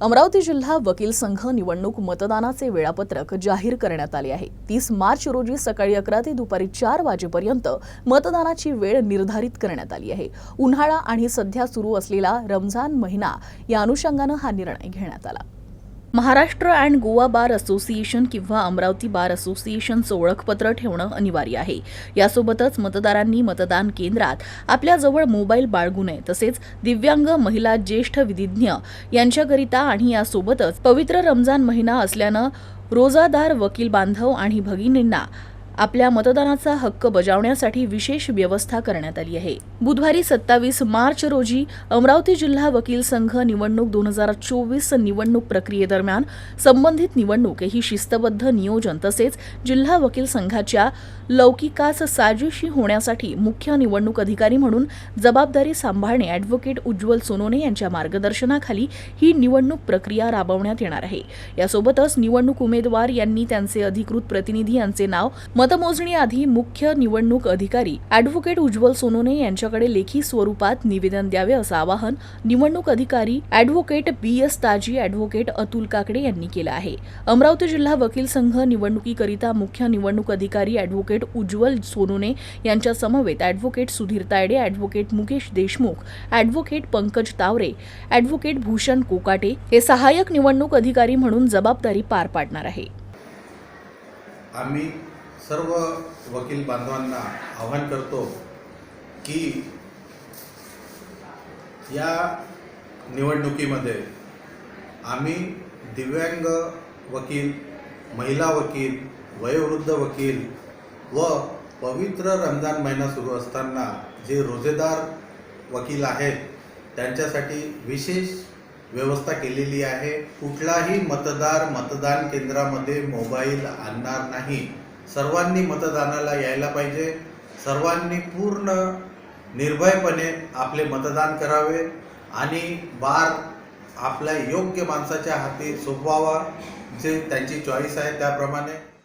अमरावती जिल्हा वकील संघ निवडणूक मतदानाचे वेळापत्रक जाहीर करण्यात आले आहे. तीस मार्च रोजी सकाळी अकरा ते दुपारी चार वाजेपर्यंत मतदानाची वेळ निर्धारित करण्यात आली आहे. उन्हाळा आणि सध्या सुरू असलेला रमजान महिना या अनुषंगानं हा निर्णय घेण्यात आला. Maharashtra and Goa bar association किंवा अमरावती बार असोसिएशनचं ओळखपत्र ठेवणं अनिवार्य आहे. यासोबतच मतदारांनी मतदान केंद्रात आपल्याजवळ मोबाईल बाळगू नये तसेच दिव्यांग महिला ज्येष्ठ विधिज्ञ यांच्याकरिता आणि यासोबतच पवित्र रमजान महिना असल्यानं रोजादार वकील बांधव आणि भगिनींना आपल्या मतदानाचा हक्क बजावण्यासाठी विशेष व्यवस्था करण्यात आली आहे. बुधवारी सत्तावीस मार्च रोजी अमरावती जिल्हा वकील संघ निवडणूक दोन हजार चोवीस निवडणूक प्रक्रियेदरम्यान संबंधित निवडणूक ही शिस्तबद्ध नियोजन तसेच जिल्हा वकील संघाच्या लौकिकास साजेशी होण्यासाठी मुख्य निवडणूक अधिकारी म्हणून जबाबदारी सांभाळणे अॅडव्होकेट उज्ज्वल सोनोने यांच्या मार्गदर्शनाखाली ही निवडणूक प्रक्रिया राबवण्यात येणार आहे. यासोबतच निवडणूक उमेदवार यांनी त्यांचे अधिकृत प्रतिनिधी यांचे नाव मतमोजणीआधी मुख्य निवडणूक अधिकारी अॅडव्होकेट उज्ज्वल सोनोने यांच्याकडे लेखी स्वरूपात निवेदन द्यावे असं आवाहन निवडणूक अधिकारी advocate B S Taji advocate Atul Kakade यांनी केलं आहे. अमरावती जिल्हा वकील संघ निवडणुकीकरिता मुख्य निवडणूक अधिकारी अॅडव्होकेट उज्ज्वल सोनोने यांच्या समवेत advocate Sudhir Tayde advocate Mukesh Deshmukh advocate Pankaj Taware advocate Bhushan Kokate हे सहाय्यक निवडणूक अधिकारी म्हणून जबाबदारी पार पाडणार आहे. आम्ही सर्व वकील बांधवांना आवाहन करतो की या निवडणुकीमध्ये आम्ही दिव्यांग वकील महिला वकील वयोवृद्ध वकील व पवित्र रमजान महिना सुरू असताना जे रोजेदार वकील आहेत त्यांच्यासाठी विशेष व्यवस्था केलेली आहे. कुठलाही मतदार मतदान केंद्रामध्ये मोबाईल आणणार नाही. सर्वांनी मतदानाला यायला पाहिजे. सर्वांनी पूर्ण निर्भयपणे आपले मतदान करावे आणि बार आपल्या योग्य माणसाच्या हाती सोपवावा जे त्यांची चॉईस आहे त्याप्रमाणे.